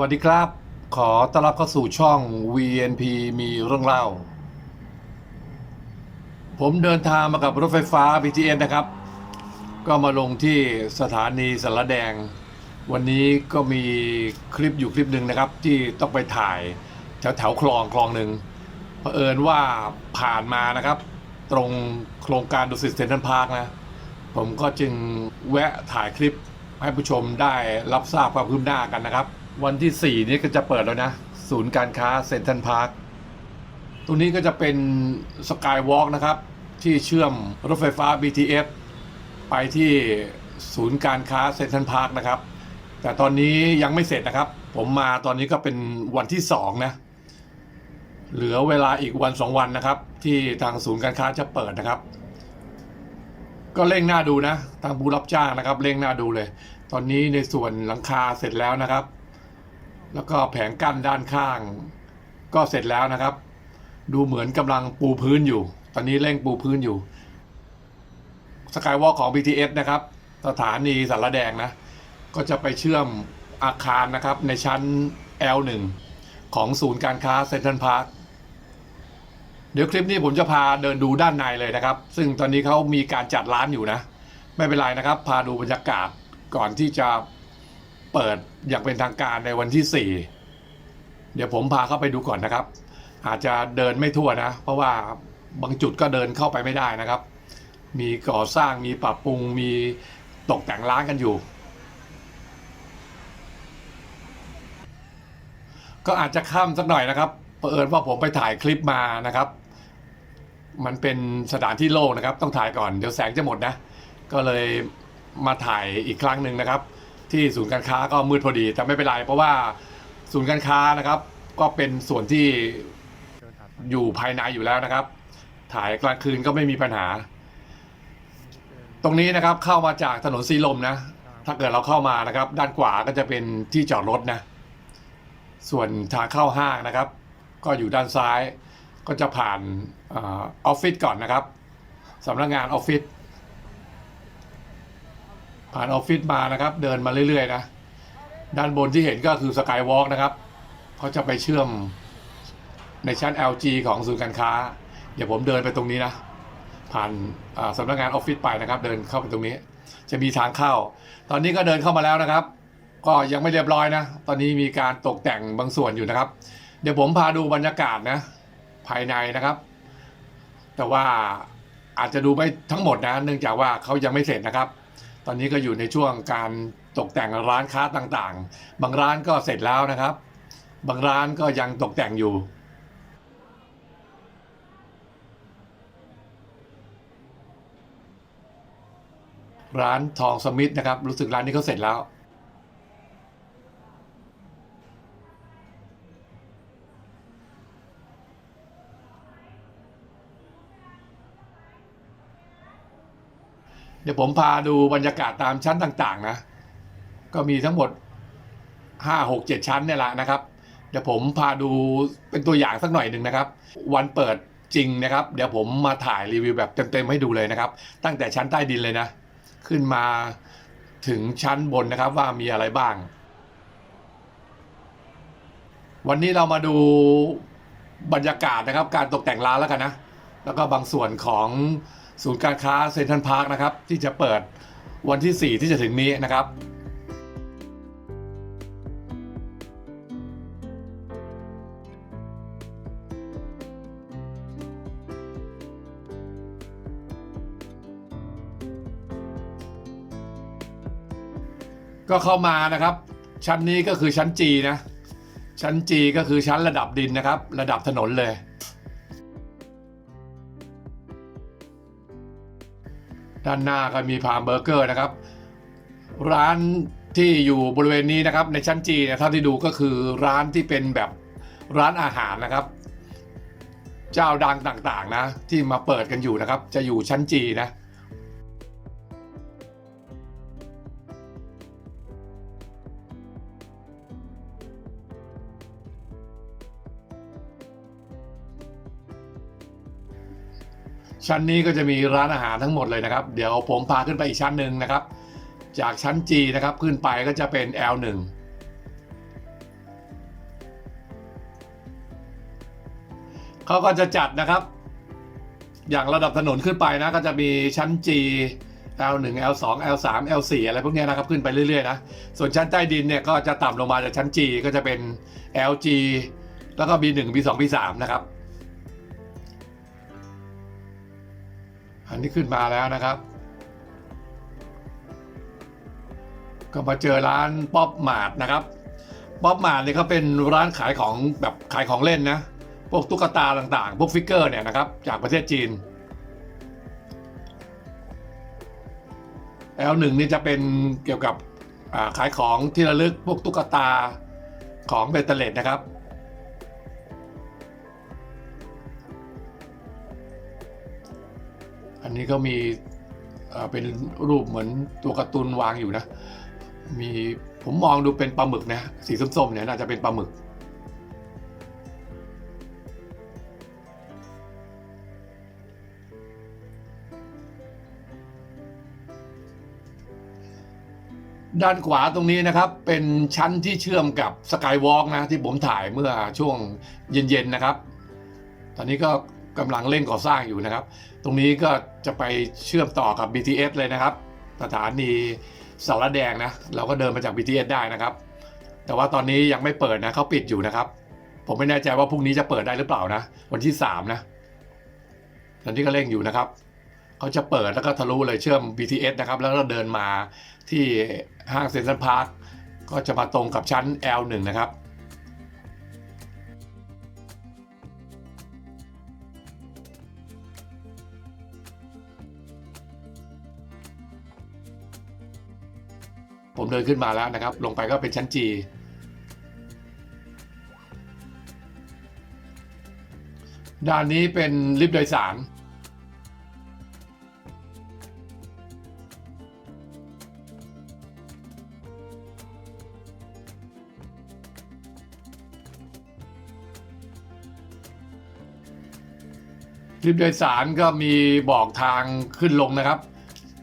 สวัสดีครับ ขอต้อนรับเข้าสู่ช่อง VNP มีเรื่องเล่า ผมเดินทางมากับรถไฟฟ้า BTS นะครับ ก็มาลงที่สถานีสารแดง วันนี้ก็มีคลิปอยู่คลิปหนึ่งนะครับ ที่ต้องไปถ่ายแถวแถวๆคลองคลองหนึ่งเผอิญว่าผ่านมานะครับ ตรงโครงการดุสิตเซ็นทรัลพาร์คนะ ผมก็จึงแวะถ่ายคลิปให้ผู้ชมได้รับทราบความคืบหน้ากันนะครับ วันที่ 4 นี้ก็จะเปิดแล้วนะ ศูนย์การค้าเซ็นทรัลพาร์คตรงนี้ก็จะเป็นสกายวอล์กนะครับ ที่เชื่อมรถไฟฟ้า BTS ไปที่ศูนย์การค้าเซ็นทรัลพาร์คนะครับ แต่ตอนนี้ยังไม่เสร็จนะครับ ผมมาตอนนี้ก็เป็นวันที่ 2 นะ เหลือเวลาอีกวัน 2 วันนะครับ ที่ทางศูนย์การค้าจะเปิดนะครับ ก็เร่งหน้าดูนะ ทางผู้รับจ้างนะครับเร่งหน้าดูเลย ตอนนี้ในส่วนหลังคาเสร็จแล้วนะครับ แล้วก็แผงกั้นด้านข้าง ก็เสร็จแล้วนะครับ ดูเหมือนกำลังปูพื้นอยู่ ตอนนี้เร่งปูพื้นอยู่สกายวอล์ของ BTS นะครับ สถานีสารแดงนะ ก็จะไปเชื่อมอาคารนะครับ ในชั้น L1 ของศูนย์การค้าเซ็นทรัลพาร์คเดี๋ยวคลิปนี้ผมจะพาเดินดูด้านในเลยนะครับ ซึ่งตอนนี้เขามีการจัดร้านอยู่นะ ไม่เป็นไรนะครับ พาดูบรรยากาศก่อนที่จะ เปิดอย่างเป็นทางการในวันที่ 4 เดี๋ยวผมพาเข้าไปดูก่อนนะครับ อาจจะเดินไม่ทั่วนะ เพราะว่าบางจุดก็เดินเข้าไปไม่ได้นะครับ มีก่อสร้างมีปรับปรุงมีตกแต่งร้านกันอยู่ ก็อาจจะข้ามสักหน่อยนะครับเผอิญว่าผมไปถ่ายคลิปมานะครับ มันเป็นสถานที่โล่งนะครับ ต้องถ่ายก่อนเดี๋ยวแสงจะหมดนะ ก็เลยมาถ่ายอีกครั้งหนึ่งนะครับ ที่ศูนย์การค้าก็มืดพอดี แต่ไม่เป็นไรเพราะว่าศูนย์การค้านะครับ ก็เป็นส่วนที่อยู่ภายในอยู่แล้วนะครับ ถ่ายกลางคืนก็ไม่มีปัญหา ตรงนี้นะครับเข้ามาจากถนนสีลมนะ ถ้าเกิดเราเข้ามานะครับ ด้านขวาก็จะเป็นที่จอดรถนะ ส่วนทางเข้าห้างนะครับ ก็อยู่ด้านซ้าย ก็จะผ่านออออฟฟิศก่อนนะครับสำนักงานออฟฟิศ ผ่านออฟฟิศมานะครับ เดินมาเรื่อยๆนะด้านบนที่เห็นก็คือสกายวอล์กนะครับเขาจะไปเชื่อมในชั้น LG ของศูนย์การค้า เดี๋ยวผมเดินไปตรงนี้นะ ผ่านสำนักงานออฟฟิศไปนะครับ เดินเข้าไปตรงนี้ จะมีทางเข้า ตอนนี้ก็เดินเข้ามาแล้วนะครับ ก็ยังไม่เรียบร้อยนะ ตอนนี้มีการตกแต่งบางส่วนอยู่นะครับ เดี๋ยวผมพาดูบรรยากาศนะ ภายในนะครับ แต่ว่าอาจจะดูไม่ทั้งหมดนะ เนื่องจากว่าเขายังไม่เสร็จนะครับ ตอนนี้ก็อยู่ในช่วงการตกแต่งร้านค้าต่างๆ บางร้านก็เสร็จแล้วนะครับ บางร้านก็ยังตกแต่งอยู่ร้านทองสมิธนะครับ รู้สึกร้านนี้เขาเสร็จแล้ว เดี๋ยวผมพาดูบรรยากาศตามชั้นต่าง ๆ นะ ก็มีทั้งหมดห้าหกเจ็ดชั้นเนี่ยแหละนะครับ เดี๋ยวผมพาดูเป็นตัวอย่างสักหน่อยหนึ่งนะครับ วันเปิดจริงนะครับ เดี๋ยวผมมาถ่ายรีวิวแบบเต็มๆให้ดูเลยนะครับ ตั้งแต่ชั้นใต้ดินเลยนะ ขึ้นมาถึงชั้นบนนะครับว่ามีอะไรบ้าง วันนี้เรามาดูบรรยากาศนะครับ การตกแต่งร้านแล้วกันนะ แล้วก็บางส่วนของ ศูนย์การค้าเซ็นทรัลพาร์คนะครับ ที่จะเปิดวันที่ 4 ที่จะถึงนี้นะครับก็เข้ามานะครับ ชั้นนี้ก็คือชั้น G นะ ชั้น G ก็คือชั้นระดับดินนะครับ ระดับถนนเลย ด้านหน้าก็มีพามเบอร์เกอร์นะครับ ร้านที่อยู่บริเวณนี้นะครับ ในชั้นจีเนี่ยเท่าที่ดูก็คือร้านที่เป็นแบบร้านอาหารนะครับ เจ้าดังต่างๆนะ ที่มาเปิดกันอยู่นะครับ จะอยู่ชั้นจีนะ ชั้นนี้ก็จะมีร้านอาหารทั้งหมดเลยนะครับ เดี๋ยวผมพาขึ้นไปอีกชั้นหนึ่งนะครับ จากชั้น G นะครับขึ้นไปก็จะเป็น L1 เขาก็จะจัดนะครับ อย่างระดับถนนขึ้นไปนะก็จะมีชั้น G L1 L2 L3 L4 อะไรพวกนี้นะครับขึ้นไปเรื่อยๆนะ ส่วนชั้นใต้ดินเนี่ยก็จะต่ำลงมาจากชั้น G ก็จะเป็น LG แล้วก็ B1 B2 B3 นะครับ อันนี้ขึ้นมาแล้วนะครับ ก็มาเจอร้านป๊อปมาร์ทนะครับป๊อปมาร์ทเนี่ยเขาเป็นร้านขายของแบบขายของเล่นนะพวกตุ๊กตาต่างๆ พวกฟิกเกอร์เนี่ยนะครับ จากประเทศจีน L1 นี่จะเป็นเกี่ยวกับขายของที่ระลึกพวกตุ๊กตาของเบตเตเลตนะครับ อันนี้ก็มีเอ่อเป็นรูปเหมือนตัวการ์ตูนวางอยู่นะ มีผมมองดูเป็นปลาหมึกนะสีส้มๆเนี่ยน่าจะเป็นปลาหมึก ด้านขวาตรงนี้นะครับ เป็นชั้นที่เชื่อมกับสกายวอล์กนะ ที่ผมถ่ายเมื่อช่วงเย็น ๆ นะครับ ตอนนี้ก็ กำลังเร่งก่อสร้างอยู่นะครับ ตรงนี้ก็จะไปเชื่อมต่อกับ BTS เลยนะครับ สถานีสารแดงนะ เราก็เดินมาจาก BTS ได้นะครับ แต่ว่าตอนนี้ยังไม่เปิดนะเขาปิดอยู่นะครับ ผมไม่แน่ใจว่าพรุ่งนี้จะเปิดได้หรือเปล่านะ วันที่ 3 นะตอนนี้ก็เร่งอยู่นะครับเขาจะเปิดแล้วก็ทะลุเลยเชื่อม BTS นะครับ แล้วก็เดินมาที่ห้างเซ็นทรัลพาร์คก็จะมาตรงกับชั้น L1 นะครับ ผมเดินขึ้นมาแล้วนะครับ ลงไปก็เป็นชั้น G ด้านนี้เป็นลิฟต์โดยสาร ลิฟต์โดยสารก็มีบอกทางขึ้นลงนะครับ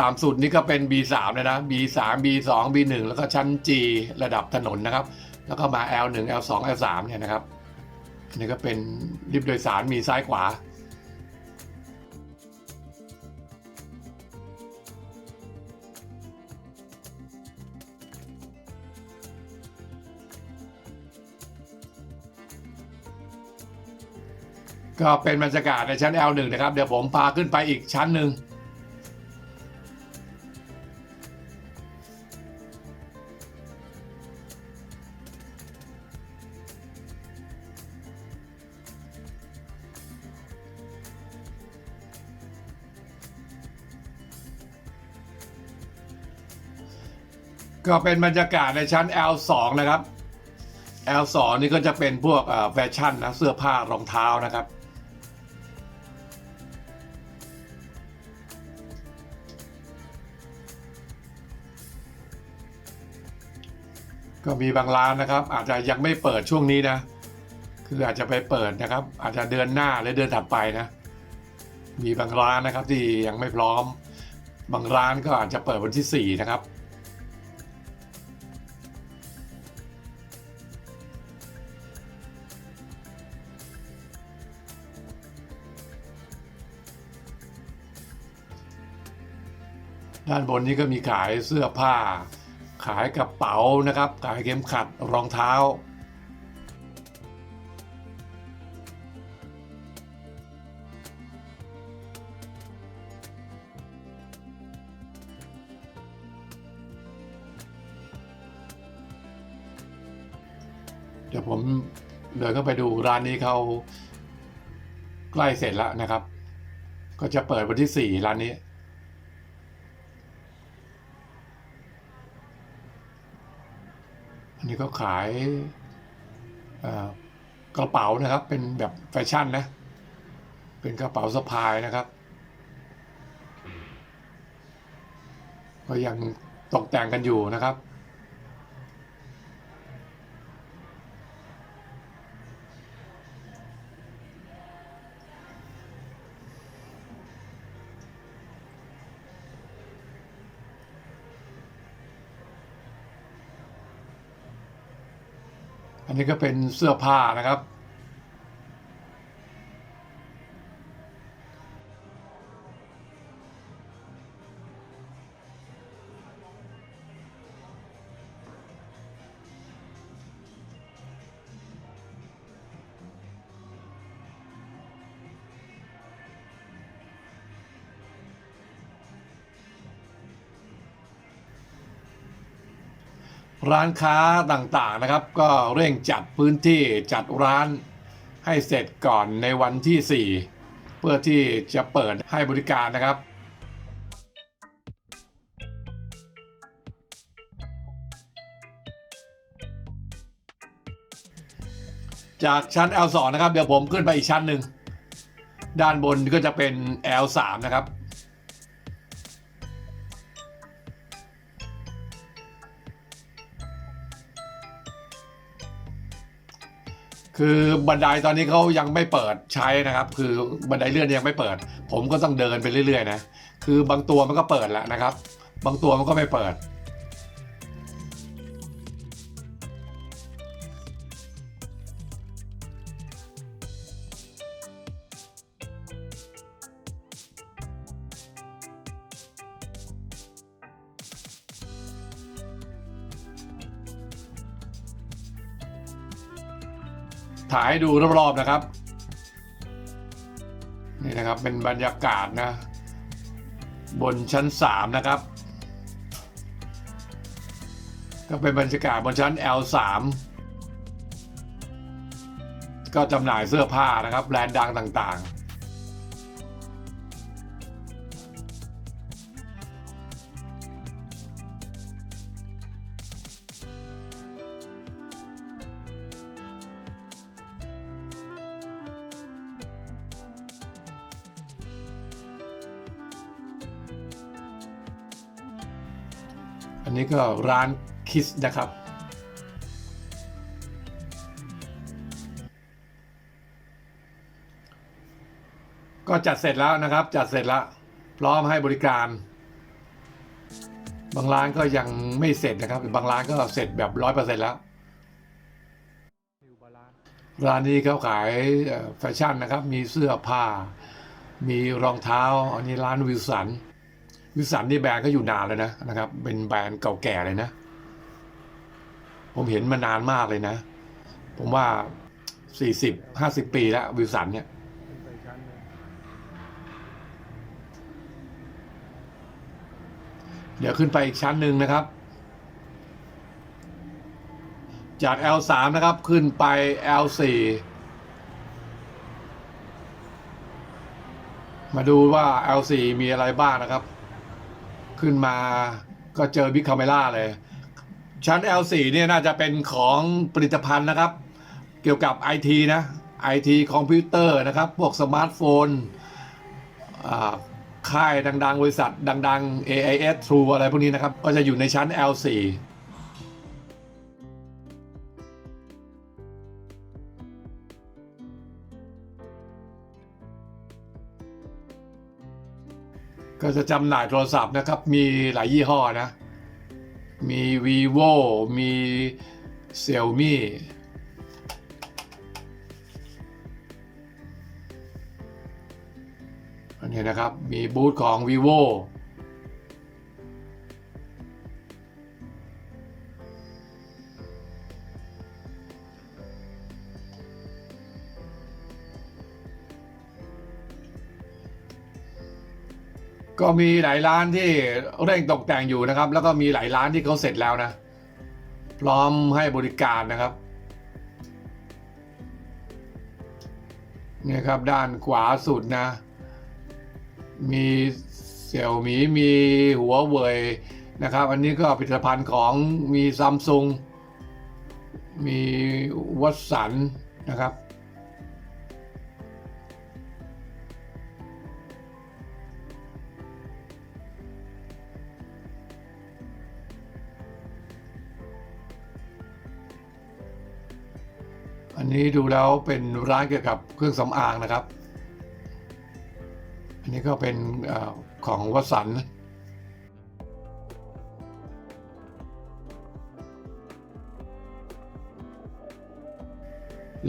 ตามสุดนี่ก็เป็น B3 เลยนะ B3 B2 B1 แล้วก็ชั้น G ระดับถนนนะครับ แล้วก็มา L1 L2 L3 เนี่ยนะครับนนี้ก็เป็นลิฟต์โดยสารมีซ้ายขวา ก็เป็นบรรยากาศในชั้น L1 นะครับ เดี๋ยวผมพาขึ้นไปอีกชั้นหนึ่ง ก็เป็นบรรยากาศในชั้น L2 นะครับ L2 นี่ก็จะเป็นพวกแฟชั่นนะเสื้อผ้ารองเท้านะครับ ก็มีบางร้านนะครับ อาจจะยังไม่เปิดช่วงนี้นะ คืออาจจะไปเปิดนะครับ อาจจะเดือนหน้าหรือเดือนถัดไปนะ มีบางร้านนะครับที่ยังไม่พร้อม บางร้านก็อาจจะเปิดวันที่ 4 นะครับ ด้านบนนี้ก็มีขายเสื้อผ้า ขายกระเป๋านะครับ ขายเข็มขัดรองเท้า เดี๋ยวผมเดินเข้าไปดูร้านนี้เขาใกล้เสร็จแล้วนะครับ ก็จะเปิดวันที่สี่ร้านนี้ นนี้ก็ขายเอ่อกระเป๋านะครับ เป็นแบบแฟชั่นนะ เป็นกระเป๋าสะพายนะครับ ก็ยังตกแต่งกันอยู่นะครับ นี้ก็เป็นเสื้อผ้านะครับ ร้านค้าต่างๆนะครับ ก็เร่งจัดพื้นที่จัดร้านให้เสร็จก่อนในวันที่ 4 เพื่อที่จะเปิดให้บริการนะครับจากชั้น L2 นะครับ เดี๋ยวผมขึ้นไปอีกชั้นหนึ่ง ด้านบนก็จะเป็น L3 นะครับ คือบันไดตอนนี้เขายังไม่เปิดใช้นะครับ คือบันไดเลื่อนยังไม่เปิด ผมก็ต้องเดินไปเรื่อยๆนะคือบางตัวมันก็เปิดแล้วนะครับ บางตัวมันก็ไม่เปิดายให้ดูรอบๆนะครับ นี่นะครับเป็นบรรยากาศนะ บนชั้น 3 นะครับก็เป็นบรรยากาศบนชั้น L3 ก็จำหน่ายเสื้อผ้านะครับแบรนด์ดังต่างๆ นี้ก็ร้านคิสนะครับ ก็จัดเสร็จแล้วนะครับ จัดเสร็จแล้ว พร้อมให้บริการ บางร้านก็ยังไม่เสร็จนะครับ บางร้านก็เสร็จแบบร้อยเปอร์เซ็นต์แล้ว ร้านนี้เขาขายแฟชั่นนะครับ มีเสื้อผ้า มีรองเท้า อันนี้ร้านวิลสัน วิสันนี่แบรนด์ก็อยู่นานแล้วนะนะครับ เป็นแบรนด์เก่าแก่เลยนะ ผมเห็นมานานมากเลยนะ ผมว่า40 50ปีแล้ววิสันเนี่ยเดี๋ยวขึ้นไปอีกชั้นหนึ่งนะครับ จาก L3 นะครับขึ้นไป L4 มาดูว่า L4 มีอะไรบ้างนะครับ ขึ้นมาก็เจอบิ๊กคาเมล่าเลย ชั้น L4 เนี่ยน่าจะเป็นของผลิตภัณฑ์นะครับ เกี่ยวกับ IT นะ IT คอมพิวเตอร์นะครับ พวกสมาร์ทโฟนค่ายดัง ๆ บริษัทดัง ๆ AIS True อะไรพวกนี้นะครับ ก็จะอยู่ในชั้น L4 ก็จะจำหน่ายโทรศัพท์นะครับ มีหลายยี่ห้อนะ มี vivo มี xiaomi อันนี้นะครับ มีบูธของ vivo ก็มีหลายร้านที่เร่งตกแต่งอยู่นะครับ แล้วก็มีหลายร้านที่เขาเสร็จแล้วนะ พร้อมให้บริการนะครับเนี่ยครับด้านขวาสุดนะ มีเสี่ยวหมีมีหัวเว่ยนะครับ อันนี้ก็ผลิตภัณฑ์ของมีซัมซุงมีวัตสันนะครับ นี้ดูแล้วเป็นร้านเกี่ยวกับเครื่องสำอางนะครับ อันนี้ก็เป็นอของวัสัน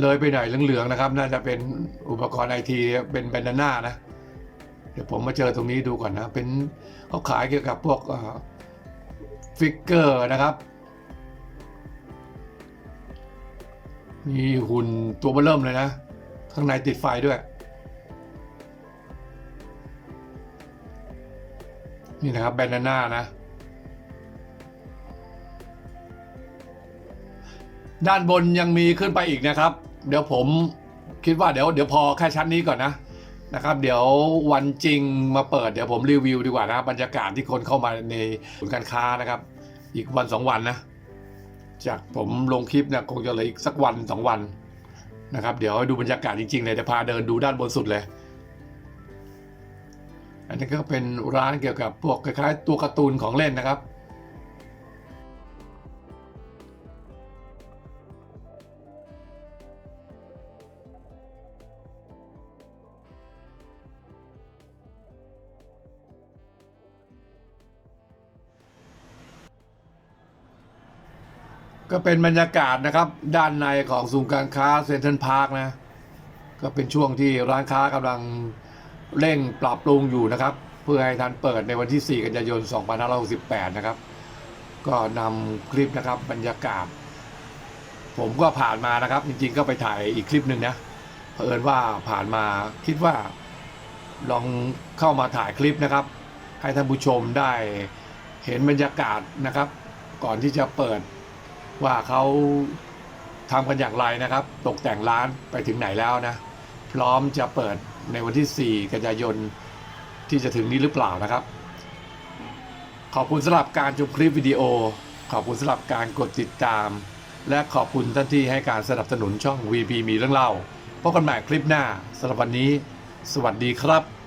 เลยไปหน่อยเหลืองๆนะครับ น่าจะเป็นอุปกรณ์ไอทีเป็นแบนดาน่านะ เดี๋ยวผมมาเจอตรงนี้ดูก่อนนะ เป็นเขาขายเกี่ยวกับพวกฟิกเกอร์นะครับ มีหุ่นตัวเบอร์เริ่มเลยนะ ข้างในติดไฟด้วย นี่นะครับแบนนาน่านะ ด้านบนยังมีขึ้นไปอีกนะครับ เดี๋ยวผมคิดว่าเดี๋ยวเดี๋ยวพอแค่ชั้นนี้ก่อนนะนะครับ เดี๋ยววันจริงมาเปิดเดี๋ยวผมรีวิวดีกว่านะบรรยากาศที่คนเข้ามาในศูนย์การค้านะครับ อีกวันสองวันนะ จากผมลงคลิปเนี่ยคงจะเหลืออีกสักวันสองวันนะครับ เดี๋ยวให้ดูบรรยากาศจริงๆเลยจะพาเดินดูด้านบนสุดเลย อันนี้ก็เป็นร้านเกี่ยวกับพวกคล้ายๆตัวการ์ตูนของเล่นนะครับ ก็เป็นบรรยากาศนะครับ ด้านในของศูนย์การค้าเซ็นทรัลพาร์คนะ ก็เป็นช่วงที่ร้านค้ากำลังเร่งปรับปรุงอยู่นะครับ เพื่อให้ทันเปิดในวันที่ 4 กันยายน 2568 นะครับ ก็นำคลิปนะครับบรรยากาศ ผมก็ผ่านมานะครับ จริงๆ ก็ไปถ่ายอีกคลิปหนึ่งนะเผอิญว่าผ่านมาคิดว่าลองเข้ามาถ่ายคลิปนะครับ ให้ท่านผู้ชมได้เห็นบรรยากาศนะครับ ก่อนที่จะเปิด ว่าเขาทำกันอย่างไรนะครับ ตกแต่งร้านไปถึงไหนแล้วนะ พร้อมจะเปิดในวันที่ 4 กันยายนที่จะถึงนี้หรือเปล่านะครับ ขอบคุณสำหรับการชมคลิปวิดีโอ ขอบคุณสำหรับการกดติดตาม และขอบคุณท่านที่ให้การสนับสนุนช่อง VP มีเรื่องเล่าพบกันใหม่คลิปหน้าสำหรับวันนี้ สวัสดีครับ